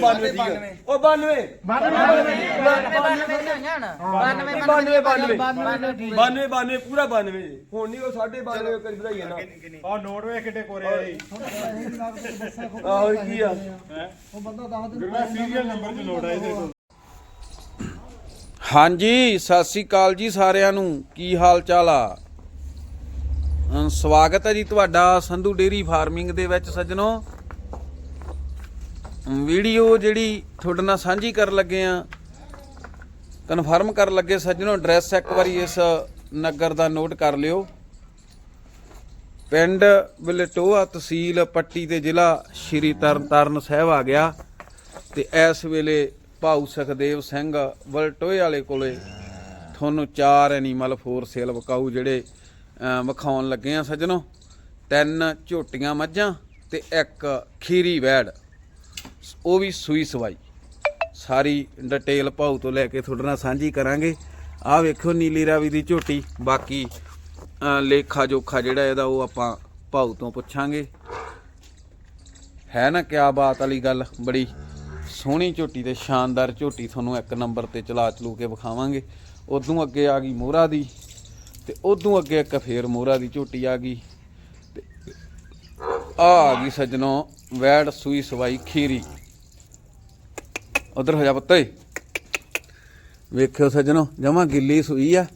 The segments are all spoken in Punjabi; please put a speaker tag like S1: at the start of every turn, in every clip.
S1: 92 ਠੀਕ ਹੈ ਉਹ 92 92 92 92 ਪੂਰਾ 92 ਹੁਣ ਨਹੀਂ ਉਹ 92 ਕਰੀ ਵਧਾਈ ਨਾ।
S2: ਆ ਨੋਟ ਵੇ ਕਿੱਡੇ ਕੋਰੇ ਆ ਜੀ।
S1: ਆਹੋ ਕੀ ਆ?
S2: ਗੁਰਮਾ ਸੀਰੀਅਲ ਨੰਬਰ ਚ ਨੋਟ ਆ ਇਹਦੇ ਕੋਲ।
S3: ਹਾਂਜੀ ਸਤਿ ਸ੍ਰੀ ਅਕਾਲ ਜੀ ਸਾਰਿਆਂ ਨੂੰ। ਕੀ ਹਾਲ ਚਾਲ ਆ? ਸਵਾਗਤ ਹੈ ਜੀ ਤੁਹਾਡਾ ਸੰਧੂ ਡੇਰੀ ਫਾਰਮਿੰਗ ਦੇ ਵਿੱਚ ਸੱਜਣੋ। ਵੀਡੀਓ ਜਿਹੜੀ ਤੁਹਾਡੇ ਨਾਲ ਸਾਂਝੀ ਕਰਨ ਲੱਗੇ ਆ ਕਨਫਰਮ ਕਰਨ ਲੱਗੇ ਸੱਜਣੋ ਐਡਰੈਸ ਇੱਕ ਵਾਰੀ ਇਸ ਨਗਰ ਦਾ ਨੋਟ ਕਰ ਲਿਓ। ਪਿੰਡ ਬਲਟੋਆ ਤਹਿਸੀਲ ਪੱਟੀ ਤੇ ਜ਼ਿਲ੍ਹਾ ਸ਼੍ਰੀ ਤਰਨਤਾਰਨ ਸਾਹਿਬ ਆ ਗਿਆ ਤੇ ਇਸ ਵੇਲੇ ਭਾਊ ਸੁਖਦੇਵ ਸਿੰਘ ਵਲਟੋਏ ਵਾਲੇ ਕੋਲੇ ਤੁਹਾਨੂੰ ਚਾਰ ਐਨੀਮਲ ਫੋਰ ਸੇਲ ਵਿਕਾਊ ਜਿਹੜੇ ਵਿਖਾਉਣ ਲੱਗੇ ਆ ਸੱਜਣੋ। ਤਿੰਨ ਝੋਟੀਆਂ ਮੱਝਾਂ ਤੇ ਇੱਕ ਖੀਰੀ ਵੈੜ। ਉਹ ਵੀ ਸੂਈ ਸਵਾਈ। ਸਾਰੀ ਡਿਟੇਲ ਭਾਊ ਤੋਂ ਲੈ ਕੇ ਤੁਹਾਡੇ ਨਾਲ ਸਾਂਝੀ ਕਰਾਂਗੇ। ਆਹ ਵੇਖੋ ਨੀਲੀ ਰਾਵੀ ਦੀ ਝੋਟੀ। ਬਾਕੀ ਲੇਖਾ ਜੋਖਾ ਜਿਹੜਾ ਇਹਦਾ ਉਹ ਆਪਾਂ ਭਾਊ ਤੋਂ ਪੁੱਛਾਂਗੇ। ਹੈ ਨਾ ਕਿਆ ਬਾਤ ਵਾਲੀ ਗੱਲ। ਬੜੀ ਸੋਹਣੀ ਝੋਟੀ ਤੇ ਸ਼ਾਨਦਾਰ ਝੋਟੀ ਤੁਹਾਨੂੰ ਇੱਕ ਨੰਬਰ ਤੇ ਚਲਾ ਚਲੂ ਕੇ ਵਿਖਾਵਾਂਗੇ। ਉਦੋਂ ਅੱਗੇ ਆ ਗਈ ਮੋਹਰਾ ਦੀ ਤੇ ਉਦੋਂ ਅੱਗੇ ਇੱਕ ਫੇਰ ਮੋਹਰਾ ਦੀ ਝੋਟੀ ਆ ਗਈ। ਤੇ ਆ ਆ ਗਈ ਸੱਜਣੋ ਵੈੜ ਸੂਈ ਸਵਾਈ ਖੀਰੀ। ਉਧਰ ਹੋ ਜਾ ਪੁੱਤੇ ਵੇਖਿਓ ਸੱਜਣੋ, ਜਮਾ ਗਿੱਲੀ ਸੂਈ ਆ।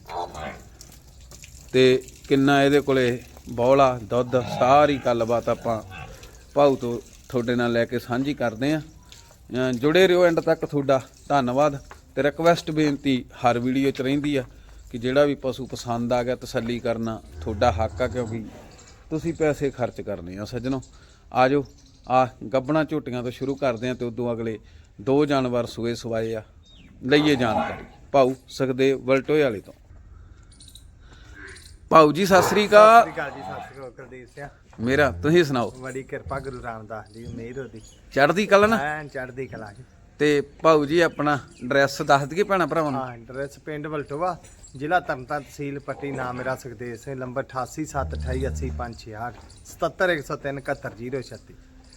S3: ਤੇ ਕਿੰਨਾ ਇਹਦੇ ਕੋਲੇ ਬੌਲਾ, ਦੁੱਧ, ਸਾਰੀ ਗੱਲਬਾਤ ਆਪਾਂ ਭਾਊ ਤੋਂ ਤੁਹਾਡੇ ਨਾਲ ਲੈ ਕੇ ਸਾਂਝੀ ਕਰਦੇ ਆਂ। ਅਹ ਜੁੜੇ ਰਹੋ ਐਂਡ ਤੱਕ ਤੁਹਾਡਾ ਧੰਨਵਾਦ। ਤੇ ਰਿਕਵੈਸਟ ਬੇਨਤੀ ਹਰ ਵੀਡੀਓ 'ਚ ਰਹਿੰਦੀ ਆ ਕਿ ਜਿਹੜਾ ਵੀ ਪਸ਼ੂ ਪਸੰਦ ਆ ਗਿਆ ਤਸੱਲੀ ਕਰਨਾ ਤੁਹਾਡਾ ਹੱਕ ਆ, ਕਿਉਂਕਿ ਤੁਸੀਂ ਪੈਸੇ ਖਰਚ ਕਰਨੇ ਆ ਸੱਜਣੋ। ਆਜੋ ਆ ਗੱਬਣਾ ਝੋਟੀਆਂ ਤੋਂ ਸ਼ੁਰੂ ਕਰਦੇ ਆ ਤੇ ਉਦੋਂ ਅਗਲੇ ਦੋ ਜਾਨਵਰ ਸੂਏ ਸਵਾਏ ਆ ਲਈਏ ਜਾਣਕਾਰੀ ਭਾਊ ਸੁਖਦੇਵ ਵਲਟੋਏ ਵਾਲੇ ਤੋਂ। ਭਾਊ ਜੀ ਸਤਿ ਸ੍ਰੀ ਅਕਾਲ।
S4: ਜੀ ਸਤਿ ਸ਼੍ਰੀ ਅਕਾਲ ਕੁਲਦੀਪ ਸਿੰਘ।
S3: ਮੇਰਾ ਤੁਸੀਂ ਸੁਣਾਓ?
S4: ਬੜੀ ਕਿਰਪਾ ਗੁਰੂ ਰਾਮਦਾਸ ਦੀ ਉਮੀਦ ਉਹਦੀ।
S3: ਚੜ੍ਹਦੀ ਕਲਾ ਨਾ?
S4: ਐਨ ਚੜ੍ਹਦੀ ਕਲਾ ਜੀ।
S3: ਤੇ ਭਾਊ ਜੀ ਆਪਣਾ ਐਡਰੈਸ ਦੱਸ ਦਈਏ ਭੈਣਾ ਭਰਾਵਾਂ ਨੂੰ?
S4: ਹਾਂ ਐਡਰੈਸ ਪਿੰਡ ਵਲਟੋਵਾ ਜ਼ਿਲ੍ਹਾ ਤਰਨਤਾਰਨ ਤਹਿਸੀਲ ਪੱਟੀ ਨਾਮ ਮੇਰਾ ਸੁਖਦੇਵ ਸਿੰਘ ਨੰਬਰ 8878850568 70103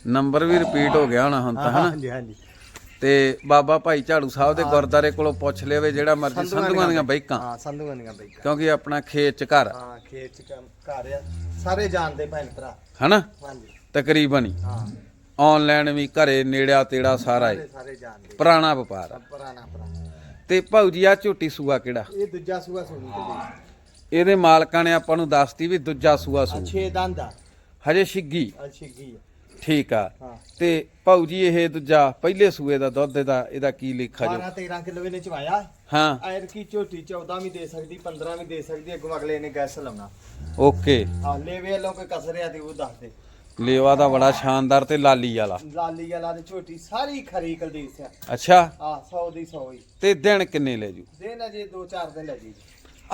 S3: ਨੰਬਰ ਵੀ ਰਿਪੀਟ ਹੋ ਗਿਆ ਹੋਣਾ ਹੁਣ ਤਾਂ ਹਨਾ
S4: ਹਾਂਜੀ ਹਾਂਜੀ
S3: ਤੇ ਬਾਬਾ ਭਾਈ ਝਾੜੂ ਸਾਹਿਬ ਦੇ ਗੁਰਦਾਰੇ ਕੋਲੋਂ ਪੁੱਛ ਲਿਆਵੇ ਜਿਹੜਾ ਮਰਜ਼ੀ ਸੰਧੂਆਂ ਦੀਆਂ ਬਾਈਕਾਂ।
S4: ਹਾਂ ਸੰਧੂਆਂ ਦੀਆਂ ਬਾਈਕਾਂ।
S3: ਕਿਉਂਕਿ ਆਪਣਾ ਖੇਤ ਚ ਘਰ
S4: ਹਾਂ ਖੇਤ ਚ ਘਰ ਆ। ਸਾਰੇ ਜਾਣਦੇ ਭੈਣ ਭਰਾ।
S3: ਹਨਾ?
S4: ਹਾਂਜੀ।
S3: ਤਕਰੀਬਨ ਹੀ।
S4: ਹਾਂ।
S3: ਆਨਲਾਈਨ ਵੀ ਘਰੇ ਨੇੜਿਆ ਤੇੜਾ ਸਾਰਾ ਹੀ।
S4: ਸਾਰੇ ਸਾਰੇ ਜਾਣਦੇ।
S3: ਪੁਰਾਣਾ ਵਪਾਰ।
S4: ਪੁਰਾਣਾ ਪੁਰਾਣਾ
S3: ਤੇ ਭਾਊ ਜੀ ਆ ਝੋਟੀ ਸੂਆ ਕਿਹੜਾ?
S4: ਇਹ ਦੂਜਾ ਸੂਆ ਸੁਣੀ ਤੇ
S3: ਇਹਦੇ ਮਾਲਕਾਂ ਨੇ ਆਪਾਂ ਨੂੰ ਦੱਸਤੀ ਵੀ ਦੂਜਾ ਸੂਆ ਸੂ।
S4: ਛੇ ਦੰਦ ਆ।
S3: ਹਜੇ ਛਿੱਗੀ।
S4: ਅਛਿੱਗੀ ਆ।
S3: ਠੀਕ ਆ।
S4: ਹਾਂ।
S3: ਤੇ ਭਾਊ ਜੀ ਇਹ ਦੂਜਾ ਪਹਿਲੇ ਸੂਏ ਦਾ ਦੁੱਧ ਦਾ ਇਹਦਾ ਕੀ ਲੇਖਾ ਜੋ?
S4: 12 13 ਕਿਲੋ ਇਹਨੇ ਚਵਾਇਆ।
S3: ਹਾਂ।
S4: ਐਰ ਕੀ ਝੋਟੀ 14 ਵੀ ਦੇ ਸਕਦੀ 15 ਵੀ ਦੇ ਸਕਦੀ ਅੱਗੋਂ ਅਗਲੇ ਨੇ ਗੈਸ ਲਾਉਣਾ।
S3: ਓਕੇ।
S4: ਹਾਂ ਲੈਵੇ ਲੋ ਕੋਈ ਕਸਰਿਆ ਤੇ ਉਹ ਦੱਸ ਦੇ।
S3: ਲੇਵਾ ਦਾ ਬੜਾ ਸ਼ਾਨਦਾਰ ਤੇ ਲਾਲੀ ਵਾਲਾ।
S4: ਲਾਲੀ ਵਾਲਾ ਤੇ ਝੋਟੀ ਸਾਰੀ ਖਰੀ ਕਲਦੀਪ ਸਿਆ
S3: ਅੱਛਾ।
S4: ਆ 100 ਦੀ 100 ਹੀ।
S3: ਤੇ ਦਿਨ ਕਿੰਨੇ ਲੈ ਜੂ?
S4: ਦੇ ਨਾ ਜੇ 2-4 ਦਿਨ ਲੈ ਜੀ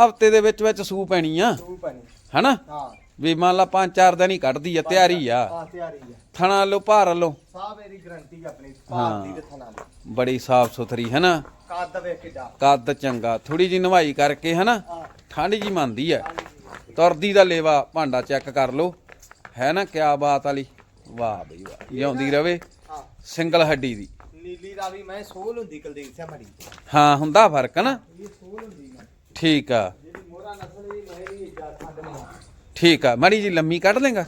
S3: ਹਫ਼ਤੇ ਦੇ ਵਿੱਚ ਵਿੱਚ ਸੂ ਪੈਣੀ ਆ।
S4: ਤੂੰ ਪਾਣੀ।
S3: ਹਨਾ?
S4: ਹਾਂ।
S3: ਵੀ ਮੰਨ ਲਾ ਪੰਜ ਚਾਰ ਦਿਨ ਹੀ ਕੱਢਦੀ ਆ ਤਿਆਰੀ ਆ।
S4: ਆ ਤਿਆਰੀ ਆ।
S3: ਥਣਾ ਲੋ ਭਾਰ ਲੋ
S4: ਸਾਹ ਮੇਰੀ ਗਰੰਟੀ ਆਪਣੀ ਭਾਰਤੀ ਦੇ ਥਣਾ ਦੀ।
S3: ਬੜੀ ਸਾਫ਼ ਸੁਥਰੀ ਹਨਾ?
S4: ਕੱਦ ਵੇਖ ਕੇ ਜਾ।
S3: ਕੱਦ ਚੰਗਾ ਥੋੜੀ ਜੀ ਨਵਾਈ ਕਰਕੇ ਹਨਾ?
S4: ਆ
S3: ਠੰਡ ਜੀ ਮੰਨਦੀ ਆ। ਤੁਰਦੀ ਦਾ ਲੇਵਾ ਭਾਂਡਾ ਚੈੱਕ ਕਰ ਲੋ ਹੈ ਨਾ ਕਿਆ ਬਾਤ ਵਾਲੀ? ਵਾਹ ਬਈ ਵਾਹ ਜਿਉਂਦੀ ਰਵੇ। ਸਿੰਗਲ ਹੱਡੀ ਦੀ।
S4: ਨੀਲੀ ਰਾਵੀ ਮੈਂ ਸੋਲ ਹੁੰਦੀ ਕੁਲਦੀਪ ਸਿਆ ਮੜੀ
S3: ਹਾਂ ਹੁੰਦਾ ਫ਼ਰਕ ਨਾ
S4: ਇਹ ਸੋਲ ਹੁੰਦੀ ਮੈਂ।
S3: ਠੀਕ ਆ।
S4: ਜਿਹੜੀ ਮੋਹਰਾ ਨਸਲ ਇਹ ਮੈਂ ਨਹੀਂ ਜਾ ਛੱਡ ਨਹੀਂ
S3: ਠੀਕ ਆ ਮਾੜੀ ਜੀ ਲੰਮੀ ਕੱਢ ਲੇਗਾ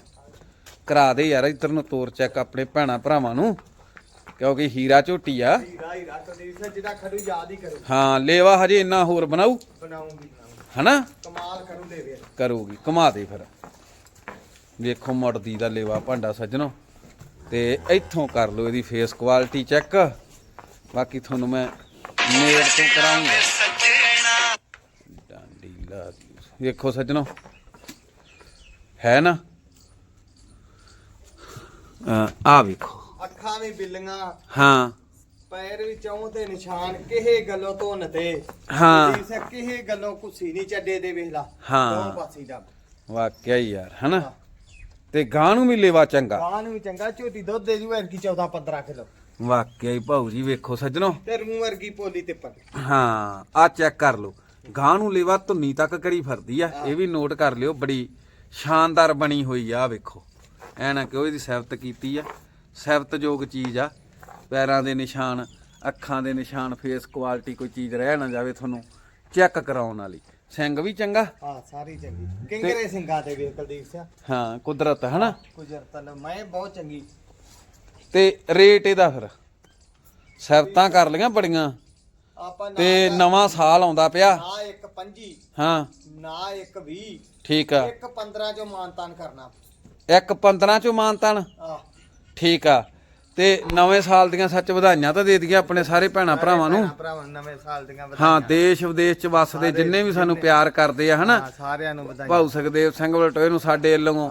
S3: ਕਰਾ ਦੇ ਯਾਰ ਇੱਧਰ ਨੂੰ ਤੋਰ ਚੈੱਕ ਆਪਣੇ ਭੈਣਾ ਭਰਾਵਾਂ ਨੂੰ ਕਿਉਂਕਿ ਹੀਰਾ ਝੋਟੀ ਆ।
S4: ਹੀਰਾ ਹੀਰਾ ਕੁਲਦੀਪ ਸਿਆ ਜਿਹੜਾ ਖੜੂ ਯਾਦ ਹੀ ਕਰੂ।
S3: ਹਾਂ ਲੇਵਾ ਹਜੇ ਇੰਨਾ ਹੋਰ ਬਣਾਉ
S4: ਬਣਾਉਂਗੀ ਬਣਾਉਂਗੀ।
S3: ਹਨਾ?
S4: ਕਮਾਲ ਕਰੂ ਦੇ ਵੇ
S3: ਕਰੂਗੀ ਘੁਮਾ ਦੇ ਫਿਰ। ਵੇਖੋ ਮੁੜਦੀ ਦਾ ਲੇਵਾ ਭਾਂਡਾ ਸੱਜਣੋ। ਤੇ ਇੱਥੋਂ ਕਰ ਲਓ ਇਹਦੀ ਫੇਸ ਕੁਆਲਿਟੀ ਚੈੱਕ ਬਾਕੀ ਤੁਹਾਨੂੰ ਮੈਂ ਨੇੜ ਤੋਂ ਕਰਾਉਂਗਾ ਡਾਂਡੀ ਲਾ ਦੀ। ਵੇਖੋ ਸੱਜਣੋ ਹੈ ਨਾ? ਆ ਵੇਖੋ।
S4: ਅੱਖਾਂ ਵੀ ਬਿੱਲੀਆਂ
S3: ਹਾਂ।
S4: ਪੈਰ ਵੀ ਚੌਂ ਤੇ ਨਿਸ਼ਾਨ ਕਿਹੇ ਗੱਲੋਂ ਧੁੰਨ ਤੇ?
S3: ਹਾਂ।
S4: ਸਿਆ ਕਿਹੇ ਗੱਲੋਂ ਕੁਸੀ ਨਹੀਂ ਚੱਡੇ ਦੇ ਵੇਖ ਲਾ।
S3: ਹਾਂ।
S4: ਪਾਸੇ ਦਾ
S3: ਵਾਕਿਆ ਹੀ ਯਾਰ ਹਨਾ? ਤੇ ਗਾਂ ਨੂੰ ਵੀ ਲੇਵਾ ਚੰਗਾ।
S4: ਗਾਂ ਨੂੰ ਵੀ ਚੰਗਾ ਝੋਟੀ ਦੁੱਧ ਦੇ ਜੂ ਐਰਕੀ 14 15 ਕਿਲੋ।
S3: ਵਾਕਿਆ ਹੀ ਭਾਊ ਜੀ ਵੇਖੋ ਸੱਜਣੋ।
S4: ਤੇ ਰੂ ਵਰਗੀ ਪੋਲੀ ਤੇ ਪਰ
S3: ਹਾਂ ਆ ਚੈੱਕ ਕਰ ਲਓ। ਗਾਂ ਨੂੰ ਲੇਵਾ ਧੁੰਨੀ ਤੱਕ ਕਰੀ ਫਿਰਦੀ ਆ ਇਹ ਵੀ ਨੋਟ ਕਰ ਲਿਓ ਬੜੀ ਸ਼ਾਨਦਾਰ ਬਣੀ ਹੋਈ ਆ ਵੇਖੋ। ਐ ਨਾ ਕਿ ਇਹਦੀ ਸਿਫਤ ਕੀਤੀ ਆ। ਸਿਫਤਯੋਗ ਚੀਜ਼ ਆ। ਪੈਰਾਂ ਦੇ ਨਿਸ਼ਾਨ ਅੱਖਾਂ ਦੇ ਨਿਸ਼ਾਨ ਫੇਸ ਕੁਆਲਿਟੀ ਕੋਈ ਚੀਜ਼ ਰਹਿ ਨਾ ਜਾਵੇ ਤੁਹਾਨੂੰ। ਚੈੱਕ ਕਰਾਉਣ ਵਾਲੀ। ਸਿੰਘ ਵੀ ਚੰਗਾ।
S4: ਹਾਂ ਸਾਰੀ ਚੰਗੀ। ਕਿੰਗਰੇ ਸਿੰਘਾਂ ਤੇ ਵੇਖ ਕੁਲਦੀਪ ਸਿੰਘ।
S3: ਹਾਂ ਕੁਦਰਤ ਹਨਾ?
S4: ਕੁਜਰਤਨ ਮੈਂ ਬਹੁਤ ਚੰਗੀ।
S3: ਤੇ ਰੇਟ ਇਹਦਾ ਫਿਰ। ਸ਼ਰਤਾਂ ਕਰ ਲਈਆਂ ਬੜੀਆਂ।
S4: ਆਪਾਂ ਨਾ
S3: ਤੇ ਨਵਾਂ ਸਾਲ ਆਉਂਦਾ ਪਿਆ।
S4: ਨਾ ਇੱਕ 25
S3: ਹਾਂ।
S4: ਨਾ ਇੱਕ 20
S3: ਠੀਕ ਆ।
S4: ਇੱਕ 15 ਚੋਂ ਮਾਨਤਾਨ ਕਰਨਾ।
S3: ਇੱਕ 15 ਚੋਂ ਮਾਨਤਨ?
S4: ਆ
S3: ਠੀਕ ਆ। ਤੇ ਨਵੇਂ ਸਾਲ ਦੀਆਂ ਸੱਚ ਵਧਾਈਆਂ ਤਾਂ ਦੇ ਦਈਏ ਆਪਣੇ ਸਾਰੇ ਭੈਣਾ ਭਰਾਵਾਂ ਨੂੰ।
S4: ਭਰਾਵਾਂ ਨੂੰ ਨਵੇਂ ਸਾਲ ਦੀਆਂ
S3: ਹਾਂ ਦੇਸ਼ ਵਿਦੇਸ਼ ਚ ਵੱਸਦੇ ਜਿੰਨੇ ਵੀ ਸਾਨੂੰ ਪਿਆਰ ਕਰਦੇ ਆ ਹਨਾ?
S4: ਸਾਰਿਆਂ ਨੂੰ ਵਧਾਈਆਂ।
S3: ਭਾਊ ਸੁਖਦੇਵ ਸਿੰਘ ਵਲਟੋਏ ਨੂੰ ਸਾਡੇ ਵੱਲੋਂ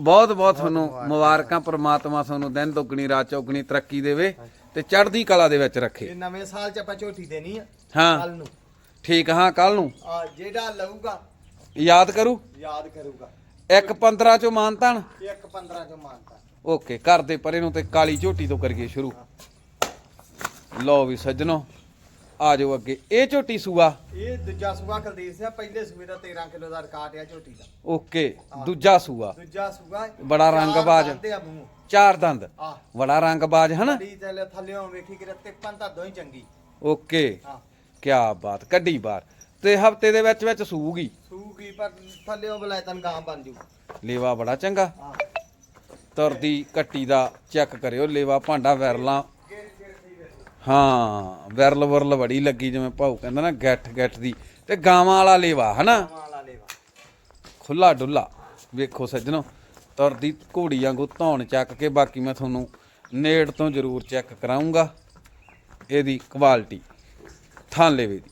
S3: ਬਹੁਤ ਬਹੁਤ ਤੁਹਾਨੂੰ ਮੁਬਾਰਕਾਂ। ਪ੍ਰਮਾਤਮਾ ਤੁਹਾਨੂੰ ਦਿਨ ਦੁੱਗਣੀ ਰਾਤ ਚੌਗਣੀ ਤਰੱਕੀ ਦੇਵੇ ਤੇ ਚੜ੍ਹਦੀ ਕਲਾ ਦੇ ਵਿੱਚ ਰੱਖੇ।
S4: ਨਵੇਂ ਸਾਲ ਚ ਆਪਾਂ ਝੋਟੀ ਦੇਣੀ ਆ
S3: ਹਾਂ।
S4: ਕੱਲ ਨੂੰ।
S3: ਠੀਕ ਹਾਂ ਕੱਲ ਨੂੰ।
S4: ਆ ਜਿਹੜਾ ਲਊਗਾ।
S3: ਯਾਦ ਕਰੂ?
S4: ਯਾਦ ਕਰੂਗਾ।
S3: ਇੱਕ 15 ਚੋਂ ਮਾਨਤਨ
S4: ਇੱਕ 15 ਚੋਂ ਮਾਨਤਾਨ
S3: ਓਕੇ ਘਰ ਦੇ ਪਰੇ ਨੂੰ ਤੇ ਕਾਲੀ ਝੋਟੀ ਤੋਂ ਕਰੀਏ ਸ਼ੁਰੂ। ਲਓ ਵੀ ਸੱਜਣੋ ਆ ਜਾਓ ਅੱਗੇ। ਇਹ ਝੋਟੀ ਸੂਆ?
S4: ਇਹ ਦੂਜਾ ਸੂਆ ਕੁਲਦੀਪ ਸਿੰਘ ਪਹਿਲੇ ਸੂਏ ਦਾ 13 ਕਿਲੋ ਦਾ ਰਿਕਾਰਡ ਆ ਝੋਟੀ ਦਾ।
S3: ਓਕੇ ਦੂਜਾ ਸੂਆ।
S4: ਦੂਜਾ ਸੂਆ
S3: ਬੜਾ ਰੰਗਬਾਜ਼।
S4: ਆ
S3: ਚਾਰ ਦੰਦ।
S4: ਆ
S3: ਬੜਾ ਰੰਗਬਾਜ਼ ਹਨਾ?
S4: ਥੱਲੇ ਥੱਲਿਓਂ ਵੇਖੀ ਕਿ ਤਿੱਪਨ ਤਾਂ ਦੋਈ ਚੰਗੀ।
S3: ਓਕੇ।
S4: ਹਾਂ।
S3: ਕੀ ਬਾਤ ਕੱਢੀ ਬਾਰ ਤੇ ਹਫ਼ਤੇ ਦੇ ਵਿੱਚ ਵਿੱਚ ਸੂਗੀ।
S4: ਸੂਗੀ ਪਰ ਥੱਲਿਓਂ ਬਲੈਤਨ ਗਾਂ ਬਣ ਜੂ।
S3: ਲੇਵਾ ਬੜਾ ਚੰਗਾ।
S4: ਹਾਂ।
S3: ਤੁਰਦੀ ਕੱਟੀ ਦਾ ਚੈੱਕ ਕਰਿਓ ਲੇਵਾ ਭਾਂਡਾ ਵਿਰਲਾ। ਹਾਂ ਵਿਰਲ ਵਿਰਲ ਬੜੀ ਲੱਗੀ ਜਿਵੇਂ ਭਾਊ ਕਹਿੰਦਾ ਨਾ ਗੱਠ ਗੱਠ ਦੀ। ਤੇ ਗਾਵਾਂ ਵਾਲਾ ਲੇਵਾ ਹਨਾ?
S4: ਵਾਲਾ ਲੇਵਾ।
S3: ਖੁੱਲਾ ਡੁੱਲਾ। ਵੇਖੋ ਸੱਜਣੋ ਤੁਰਦੀ ਘੋੜੀ ਵਾਂਗੂ ਧੌਣ ਚੱਕ ਕੇ ਬਾਕੀ ਮੈਂ ਤੁਹਾਨੂੰ ਨੇੜ ਤੋਂ ਜ਼ਰੂਰ ਚੈੱਕ ਕਰਾਉਂਗਾ ਇਹਦੀ ਕੁਆਲਿਟੀ ਥਾਂ ਲੇਵੇ ਦੀ।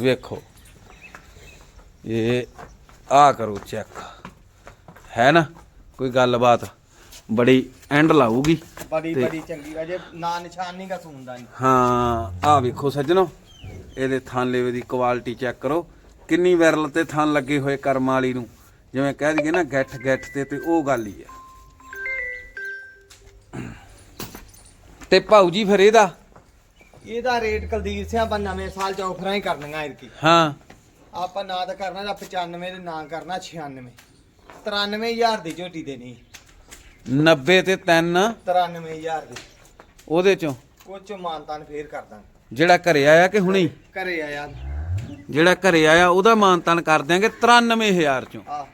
S3: ਵੇਖੋ। ਇਹ ਆ ਕਰੋ ਚੈੱਕ ਹੈ ਨਾ? ਕੋਈ ਗੱਲਬਾਤ ਬੜੀ ਐਂਡ ਲਾਊਗੀ।
S4: ਬੜੀ ਬੜੀ ਚੰਗੀ। ਅਜੇ ਨਾ ਨਿਸ਼ਾਨ ਨਹੀਂ ਗਾ ਸੁਣਦਾ ਨਹੀਂ
S3: ਹਾਂ ਆ ਵੇਖੋ ਸੱਜਣੋ। ਇਹਦੇ ਥਣ ਲੇਵੇ ਦੀ ਕੁਆਲਿਟੀ ਚੈੱਕ ਕਰੋ। ਕਿੰਨੀ ਵਿਰਲ ਤੇ ਥਣ ਲੱਗੇ ਹੋਏ ਕਰਮ ਵਾਲੀ ਨੂੰ। ਜਿਵੇਂ ਕਹਿ ਦਈਏ ਨਾ ਗੱਠ ਗੱਠ ਤੇ ਤੇ ਉਹ ਗੱਲ ਹੀ ਆ। ਤੇ ਭਾਊ ਜੀ ਫਿਰ ਇਹਦਾ
S4: ਇਹਦਾ ਰੇਟ ਕੁਲਦੀਪ ਸਿੰਘ ਆਪਾਂ ਨਵੇਂ ਸਾਲ ਚ ਆਫਰਾਂ ਹੀ ਕਰਨੀਆਂ ਇਰਕੀ
S3: ਹਾਂ।
S4: ਆਪਾਂ ਨਾ ਤਾਂ ਕਰਨਾ ਦਾ 95 ਤੇ ਨਾ ਕਰਨਾ 96 93000 ਦੀ ਝੋਟੀ ਦੇਣੀ।
S3: 90 ਤੇ 3
S4: 93000 ਦੀ।
S3: ਉਹਦੇ ਚੋਂ?
S4: ਚੋਂ ਮਾਨਤਾਨ ਫੇਰ ਕਰ ਦਾਂਗੇ।
S3: ਜਿਹੜਾ ਘਰੇ ਆਇਆ ਕਿ ਹੁਣੀ?
S4: ਘਰੇ ਆਇਆ।
S3: ਜਿਹੜਾ ਘਰੇ ਆਇਆ ਉਹਦਾ ਮਾਨਤਨ ਕਰ ਦਿਆਂਗੇ 93000 ਚੋਂ।
S4: ਆ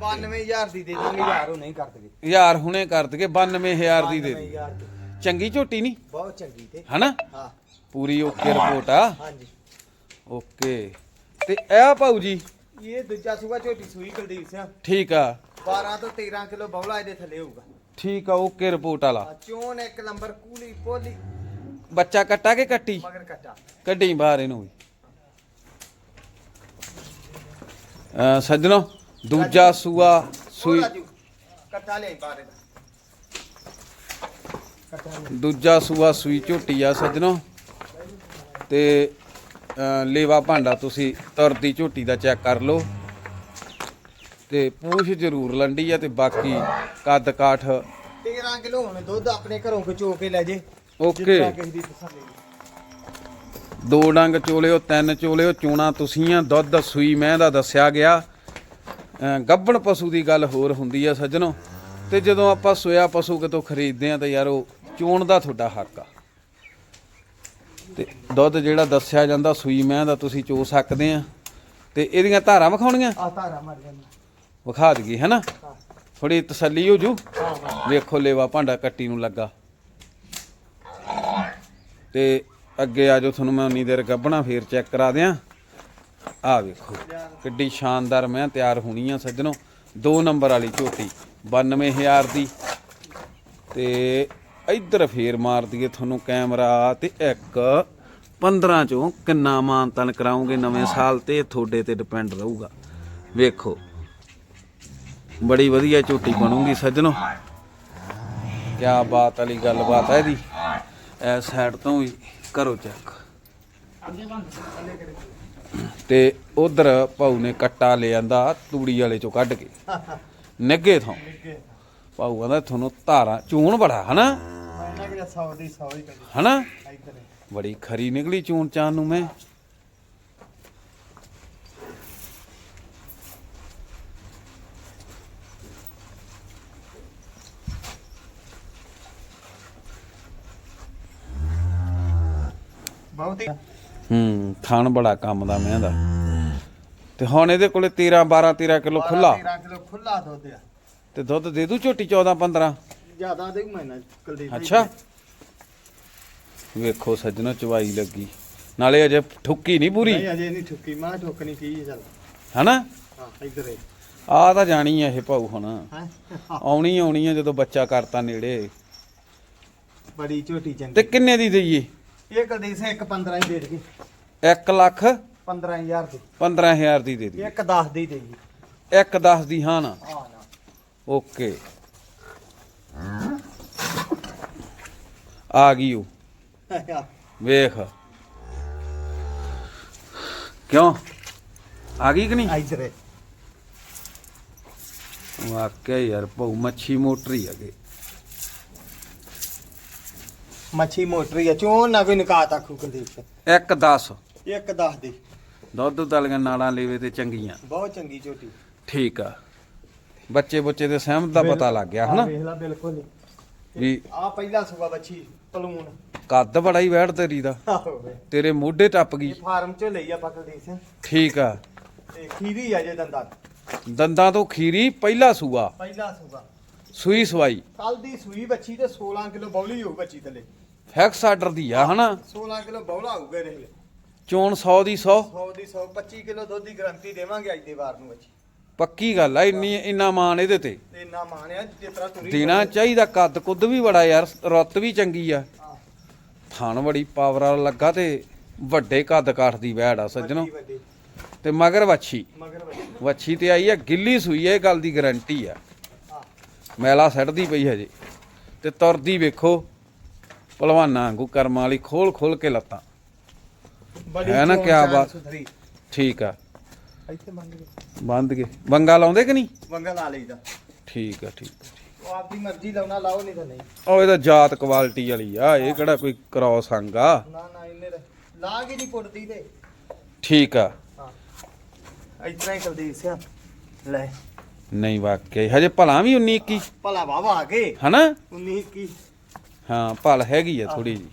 S4: 92000 ਦੀ ਦੇ ਦਾਂਗੇ ਯਾਰ ਉਹ ਨਹੀਂ ਕਰ ਦਗੇ
S3: ਯਾਰ ਹੁਣੇ ਕਰ ਦਗੇ 92000 ਦੀ ਦੇ ਦੇ
S4: 92000 ਦੀ।
S3: ਚੰਗੀ ਝੋਟੀ ਨਹੀਂ
S4: ਬਹੁਤ ਚੰਗੀ ਤੇ।
S3: ਹਨਾ?
S4: ਹਾਂ।
S3: ਪੂਰੀ ਓਕੇ ਰਿਪੋਰਟ ਆ।
S4: ਹਾਂਜੀ।
S3: ਓਕੇ। ਤੇ ਇਹ ਭਾਊ ਜੀ
S4: ਇਹ ਦੂਜਾ ਸੂਆ ਝੋਟੀ ਸੂਈ ਕੁਲਦੀਪ ਸਿੰਘ
S3: ਠੀਕ ਆ।
S4: 12 ਤੋਂ 13 ਕਿਲੋ ਬੌਲਾ ਇਹਦੇ ਥੱਲੇ ਹੋਊਗਾ।
S3: ਠੀਕ ਆ ਓਕੇ ਰਿਪੋਰਟ ਵਾਲਾ।
S4: ਚੋਣ ਇੱਕ ਨੰਬਰ ਕੂਲੀ ਪੋਲੀ।
S3: ਬੱਚਾ ਕੱਟਾ ਕੇ ਕੱਟੀ?
S4: ਮਗਰ ਕੱਟਾ।
S3: ਕੱਢੀ ਬਾਹਰ ਇਹਨੂੰ ਵੀ। ਅਹ ਸੱਜਣੋ ਦੂਜਾ ਸੂਆ ਸੂਈ
S4: ਕੱਟਾ ਲੈ ਬਾਰੇ।
S3: ਦੂਜਾ ਸੂਆ ਸੂਈ ਝੋਟੀ ਆ ਸੱਜਣੋ। ਤੇ ਲੇਵਾ ਭਾਂਡਾ ਤੁਸੀਂ ਤੁਰਦੀ ਝੋਟੀ ਦਾ ਚੈੱਕ ਕਰ ਲਓ। ਤੇ ਪੂਛ ਜ਼ਰੂਰ ਲੰਡੀ ਆ ਤੇ ਬਾਕੀ ਕੱਦ ਕਾਠ।
S4: 13 ਕਿਲੋ ਹੁਣ ਦੁੱਧ ਆਪਣੇ ਘਰੋਂ ਖਚੋ ਕੇ ਲੈ ਜੇ।
S3: ਓਕੇ।
S4: ਦੀ
S3: ਡੰਗ ਚੋਲਿਓ ਤਿੰਨ ਚੋਲਿਓ ਚੂਣਾ ਤੁਸੀਂ ਆ ਦੁੱਧ ਸੂਈ ਮੈਂ ਦਾ ਦੱਸਿਆ ਗਿਆ। ਗੱਭਣ ਪਸ਼ੂ ਦੀ ਗੱਲ ਹੋਰ ਹੁੰਦੀ ਆ ਸੱਜਣੋ। ਤੇ ਜਦੋਂ ਆਪਾਂ ਸੋਇਆ ਪਸ਼ੂ ਕਿਤੋਂ ਖਰੀਦਦੇ ਆ ਤਾਂ ਯਾਰ ਉਹ ਚੋਣ ਦਾ ਤੁਹਾਡਾ ਹੱਕ ਆ। ਤੇ ਦੁੱਧ ਜਿਹੜਾ ਦੱਸਿਆ ਜਾਂਦਾ ਸੂਈ ਮੈਂ ਦਾ ਤੁਸੀਂ ਚੋ ਸਕਦੇ ਆ। ਤੇ ਇਹਦੀਆਂ ਧਾਰਾਂ ਵਿਖਾਉਣੀਆਂ?
S4: ਆ ਤਾਰਾ ਮਰ ਜਾਂਦਾ
S3: ਵਿਖਾ ਦਈਏ ਹੈਨਾ? ਥੋੜੀ ਤਸੱਲੀ ਹੋ ਜੂ। ਵੇਖੋ ਲੇਵਾ ਭਾਂਡਾ ਕੱਟੀ ਨੂੰ ਲੱਗਾ। ਤੇ ਅੱਗੇ ਆ ਜਾਓ ਤੁਹਾਨੂੰ ਮੈਂ ਉਨੀ ਦੇਰ ਗੱਬਣਾ ਫੇਰ ਚੈੱਕ ਕਰਾ ਦਿਆਂ। ਆ ਵੇਖੋ ਕਿੱਡੀ ਸ਼ਾਨਦਾਰ ਮੈਂ ਤਿਆਰ ਹੋਣੀ ਆ ਸੱਜਣੋ। 2 ਨੰਬਰ ਵਾਲੀ ਝੋਟੀ 92000 ਦੀ। ਤੇ ਇੱਧਰ ਫੇਰ ਮਾਰ ਦਈਏ ਤੁਹਾਨੂੰ ਕੈਮਰਾ ਤੇ ਇੱਕ 15 ਚੋਂ ਕਿੰਨਾ ਮਾਨਤਨ ਕਰਾਉਂਗੇ ਨਵੇਂ ਸਾਲ ਤੇ ਤੁਹਾਡੇ ਤੇ ਡਿਪੈਂਡ ਰਹੂਗਾ। ਵੇਖੋ ਬੜੀ ਵਧੀਆ ਝੋਟੀ ਬਣੂਗੀ ਸੱਜਣੋ। ਕਿਆ ਬਾਤ ਵਾਲੀ ਗੱਲਬਾਤ ਹੈ ਇਹਦੀ। ਐ ਸਾਈਡ ਤੋਂ ਵੀ ਕਰੋ ਚੈੱਕ ਤੇ ਉਧਰ ਭਾਊ ਨੇ ਕੱਟਾ ਲਿਆਂਦਾ ਤੂੜੀ ਵਾਲੇ ਚੋਂ ਕੱਢ ਕੇ। ਨਿੱਗੇ ਥੋਂ। ਭਾਊ ਕਹਿੰਦਾ ਤੁਹਾਨੂੰ ਧਾਰਾਂ ਚੂਣ ਬੜਾ ਹਨਾ?
S4: ਨਾ
S3: ਬੜੀ ਖਰੀ ਨਿਕਲੀ ਚੂਣ ਚਾਨ ਨੂੰ ਮੈਂ।
S4: ਬਹੁਤ। ਹੀ
S3: ਹੂੰ ਥਣ ਬੜਾ ਕੰਮ ਦਾ ਮੈਂ ਦਾ ਤੇ ਹੁਣ ਇਹਦੇ ਕੋਲੇ 13 12 13 ਕਿਲੋ ਖੁੱਲਾ
S4: 13 ਕਿਲੋ ਖੁੱਲਾ ਦੁੱਧ ਆ।
S3: ਤੇ ਦੁੱਧ ਦੇ ਦੂ ਝੋਟੀ 14 15
S4: ਜ਼ਿਆਦਾ ਦੇ ਮਹੀਨਾ ਕੁਲਦੀਪ ਭਾਈ।
S3: ਅੱਛਾ। ਵੇਖੋ ਸੱਜਣੋ ਚਵਾਈ ਲੱਗੀ। ਨਾਲੇ ਅਜੇ ਠੁੱਕੀ ਨਹੀਂ ਪੂਰੀ।
S4: ਨਹੀਂ ਅਜੇ ਨਹੀਂ ਠੁੱਕੀ। ਮਾਂ ਠੋਕਣੀ ਕੀ ਹੈ ਚੱਲ।
S3: ਹਨਾ?
S4: ਹਾਂ ਇੱਧਰ
S3: ਆ ਤਾਂ ਜਾਣੀ ਆ ਇਹ ਭਾਊ ਹੁਣ। ਆਉਣੀ ਆਉਣੀ ਆ ਜਦੋਂ ਬੱਚਾ ਕਰਤਾ ਨੇੜੇ।
S4: ਬੜੀ ਝੋਟੀ
S3: ਤੇ
S4: ਚੰਗੀ
S3: ਕਿੰਨੇ ਦੀ ਦਈਏ?
S4: ਇਹ ਕੁਲਦੀਪ ਸਿੰਘ ਇੱਕ 15 ਹੀ ਦੇ ਦੇਗੀ
S3: 1 ਲੱਖ?
S4: 15000 ਦੀ।
S3: 15000 ਦੀ ਦੇ ਦੀ
S4: ਇੱਕ 10 ਦੀ ਦੇਗੀ
S3: ਇੱਕ 10 ਦੀ ਹਾਂ ਨਾ।
S4: ਹਾਂ ਨਾ।
S3: ਓਕੇ। ਆ ਗਈ ਉਹ। ਵੇਖ। ਕਿਉਂ? ਆ ਗਈ ਕਿ ਨਹੀਂ?
S4: ਇੱਧਰ। ਇਹ।
S3: ਵਾਕਿਆ ਯਾਰ ਬਹੁ ਮੱਛੀ ਮੋਟਰੀ ਹੈਗੇ
S4: ਮੱਛੀ ਮੋਟਰੀ ਆ ਚੋਣ ਨਾ ਕੋਈ ਨਿਕਾਤ ਆਖੂ ਕੁਲਦੀਪ
S3: ਇੱਕ 10
S4: ਇੱਕ 10 ਦੀ।
S3: ਦੁੱਧ ਦਲੀਆਂ ਨਾਲਾਂ ਲੇਵੇ ਤੇ ਚੰਗੀਆਂ।
S4: ਬਹੁਤ ਚੰਗੀ ਝੋਟੀ।
S3: ਠੀਕ ਆ। ਬੱਚੇ ਬੱਚੇ ਦੇ ਸਹਿਮਤ ਦਾ ਪਤਾ ਲੱਗ ਗਿਆ ਹਨਾ?
S4: ਵੇਖ ਲੈ ਬਿਲਕੁਲ
S3: ਵੀ
S4: ਆ ਪਹਿਲਾ ਸੁਬਾ ਬੱਚੀ।
S3: ਕੱਦ ਬੜਾ ਹੀ ਵੈੜ ਤੇਰੀ ਦਾ।
S4: ਆਹੋ ਵੇ।
S3: ਤੇਰੇ ਮੋਢੇ ਟੱਪ ਗਈ।
S4: ਇਹ ਫਾਰਮ ਚ ਲਈ ਆਪਾਂ ਕੁਲਦੀਪ ਸਿੰਘ।
S3: ਠੀਕ ਆ।
S4: ਤੇ ਖੀਰੀ ਆ ਜੇ ਦੰਦਾਂ
S3: ਦੰਦਾਂ ਤੋਂ ਖੀਰੀ ਪਹਿਲਾ ਸੂਆ।
S4: ਪਹਿਲਾ ਸੁਬਾ
S3: ਸੂਈ ਸਵਾਈ।
S4: ਕੱਲ ਦੀ ਸੂਈ ਬੱਚੀ ਤੇ 16 ਕਿਲੋ ਬੌਲੀ ਹੋਊ ਬੱਚੀ ਥੱਲੇ।
S3: ਫੈਕਸ ਆਰਡਰ ਦੀ ਆ ਹਨਾ?
S4: 16 ਕਿਲੋ ਬੌਲਾ ਹੋਊਗਾ ਇਹਦੇ ਥੱਲੇ।
S3: ਚੋਣ 100 ਦੀ 100
S4: 100 ਦੀ 100 25 ਕਿਲੋ ਦੁੱਧ ਦੀ ਗਾਰੰਟੀ ਦੇਵਾਂਗੇ ਅੱਜ ਦੇ ਵਾਰ ਨੂੰ ਬੱਚੀ।
S3: ਪੱਕੀ ਗੱਲ ਆ ਇੰਨੀ ਇੰਨਾ ਮਾਨ ਇਹਦੇ ਤੇ।
S4: ਇੰਨਾ ਮਾਣਿਆ ਜਿਸ ਤਰ੍ਹਾਂ ਤੁਰੀ
S3: ਦੇਣਾ ਚਾਹੀਦਾ ਕੱਦ ਕੁੱਦ ਵੀ ਬੜਾ ਯਾਰ ਰੁੱਤ ਵੀ ਚੰਗੀ ਆ। ਥਣ ਬੜੀ ਪਾਵਰ ਵਾਲਾ ਲੱਗਾ ਤੇ ਵੱਡੇ ਕੱਦ ਕਾਠ ਦੀ ਵੈੜ ਆ ਸੱਜਣੋ। ਤੇ ਮਗਰ ਵੱਛੀ। ਵੱਛੀ। ਤੇ ਆਈ ਆ ਗਿੱਲੀ ਸੂਈ ਆ ਇਹ ਗੱਲ ਦੀ ਗਾਰੰਟੀ ਆ। ਮੈਲਾ ਸੜਦੀ ਪਈ ਹਜੇ। ਤੇ ਤੁਰਦੀ ਵੇਖੋ ਭਲਵਾਨਾਂ ਵਾਂਗੂ ਕਰਮਾਂ ਵਾਲੀ ਖੋਲ ਖੋਲ ਕੇ ਲੱਤਾਂ।
S4: ਬੜੀ
S3: ਹੈ ਨਾ ਕਿਆ ਬਾਤ? ਠੀਕ ਆ।
S4: ਇੱਥੇ
S3: ਬੰਦ ਕੇ। ਬੰਗਾ ਲਾਉਂਦੇ ਕਿ ਨਹੀਂ?
S4: ਵੰਗਾ ਲਾ ਲਈਦਾ।
S3: ਠੀਕ ਆ ਠੀਕ।
S4: ਉਹ ਆਪਦੀ ਮਰਜ਼ੀ ਲਾਉਣਾ ਲਾਓ ਨਹੀਂ ਤਾਂ ਨਹੀਂ।
S3: ਉਹ ਇਹਦਾ ਜਾਤ ਕੁਆਲਿਟੀ ਵਾਲੀ ਆ ਇਹ ਕਿਹੜਾ ਕੋਈ ਕ੍ਰਾਸ ਅੰਗ ਆ?
S4: ਨਾ ਨਾ ਇੰਨੇ ਦਾ ਲਾ ਕੇ ਨਹੀਂ ਪੁੱਟਦੀ ਤੇ
S3: ਠੀਕ ਆ।
S4: ਹਾਂ। ਇਤਨਾ ਹੀ ਕੁਲਦੀਪ ਸਿੰਘ। ਲੈ।
S3: ਨਹੀਂ ਵਾਕਿਆ ਹੀ। ਹਜੇ ਭਲਾ ਵੀ 19 21
S4: ਭਲਾ ਵਾਵਾ ਆ ਗਏ
S3: ਹਨਾ?
S4: 19 ਕੀ
S3: ਹਾਂ ਭਲ ਹੈਗੀ ਆ ਥੋੜੀ ਜੀ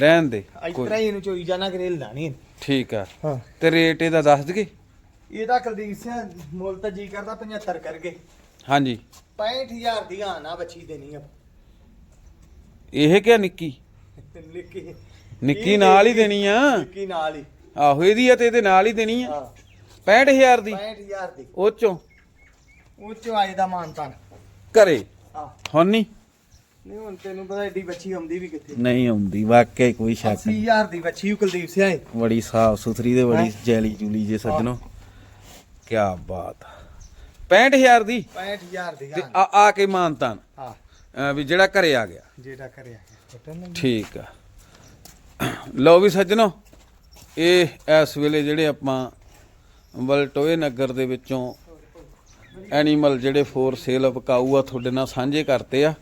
S3: ਰਹਿਣ ਦੇ
S4: ਇਤਨਾ ਹੀ ਇਹਨੂੰ ਚੋਈ ਜਾਣਾ ਕਿ ਰੇਲ ਲਾਣੀ
S3: ਠੀਕ ਆ।
S4: ਹਾਂ।
S3: ਤੇ ਰੇਟ ਇਹਦਾ ਦੱਸ ਦਈਏ?
S4: ਇਹਦਾ ਕੁਲਦੀਪ ਸਿੰਘ ਮੁੱਲ ਤਾਂ ਜੀ ਕਰਦਾ 75 ਕਰਕੇ।
S3: ਹਾਂਜੀ।
S4: 65000 ਦੀ ਆ ਨਾ ਬੱਚੀ ਦੇਣੀ ਆ।
S3: ਇਹ ਕਿਆ ਨਿੱਕੀ?
S4: ਨਿੱਕੀ।
S3: ਨਿੱਕੀ ਨਾਲ ਹੀ ਦੇਣੀ ਆ?
S4: ਨਿੱਕੀ ਨਾਲ ਹੀ।
S3: ਆਹੋ ਇਹਦੀ ਆ ਤੇ ਇਹਦੇ ਨਾਲ ਹੀ ਦੇਣੀ ਆ?
S4: ਹਾਂ।
S3: 65000 ਦੀ?
S4: 65000 ਦੀ।
S3: ਉਹ ਚੋਂ?
S4: ਉਹ ਚੋਂ ਆਏ ਦਾ ਮਾਨਤਾਨ।
S3: ਘਰੇ?
S4: ਹਾਂ।
S3: ਹੁਣ ਨਹੀਂ?
S4: ਨਹੀਂ ਹੁਣ ਤੈਨੂੰ ਪਤਾ ਏਡੀ ਬੱਚੀ ਆਉਂਦੀ ਵੀ ਕਿੱਥੇ?
S3: ਨਹੀਂ ਆਉਂਦੀ ਵਾਕਿਆ ਹੀ ਕੋਈ ਸ਼ੱਕ ਨਹੀਂ।
S4: 80000 ਦੀ ਬੱਚੀ ਕੁਲਦੀਪ ਹੈ
S3: ਬੜੀ ਸਾਫ਼ ਸੁਥਰੀ ਤੇ ਬੜੀ? ਜੈਲੀ ਜੂਲੀ ਜੇ ਸੱਜਣੋ। ਕੀ ਬਾਤ 65000 ਦੀ?
S4: 65000 ਦੀ
S3: ਤੇ ਆ ਆ ਕੇ ਮਾਨਤਾਨ
S4: ਹਾਂ।
S3: ਵੀ ਜਿਹੜਾ ਘਰੇ ਆ ਗਿਆ।
S4: ਜਿਹੜਾ ਕਰਿਆ ਪਤਾ ਨਹੀਂ।
S3: ਠੀਕ ਆ। ਲਓ ਵੀ ਸੱਜਣੋ ਇਹ ਇਸ ਵੇਲੇ ਜਿਹੜੇ ਆਪਾਂ ਬਲਟੋਏ ਨਗਰ ਦੇ ਵਿੱਚੋਂ ਐਨੀਮਲ ਜਿਹੜੇ ਫੋਰ ਸੇਲ ਵਿਕਾਊ ਆ ਤੁਹਾਡੇ ਨਾਲ ਸਾਂਝੇ ਕਰਤੇ ਆ।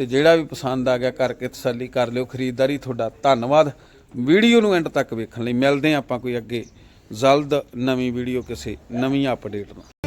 S3: ਤੇ ਜਿਹੜਾ ਵੀ ਪਸੰਦ ਆ ਗਿਆ ਕਰਕੇ ਤਸੱਲੀ ਕਰ ਲਿਓ। ਖਰੀਦਦਾਰੀ ਤੁਹਾਡਾ ਧੰਨਵਾਦ। ਵੀਡੀਓ ਨੂੰ ਐਂਡ ਤੱਕ ਵੇਖਣ ਲਈ ਮਿਲਦੇ ਆ ਆਪਾਂ ਕੋਈ ਅੱਗੇ। ਜਲਦ ਨਵੀਂ ਵੀਡੀਓ ਕਿਸੇ ਨਵੀਂ ਅਪਡੇਟ ਨਾਲ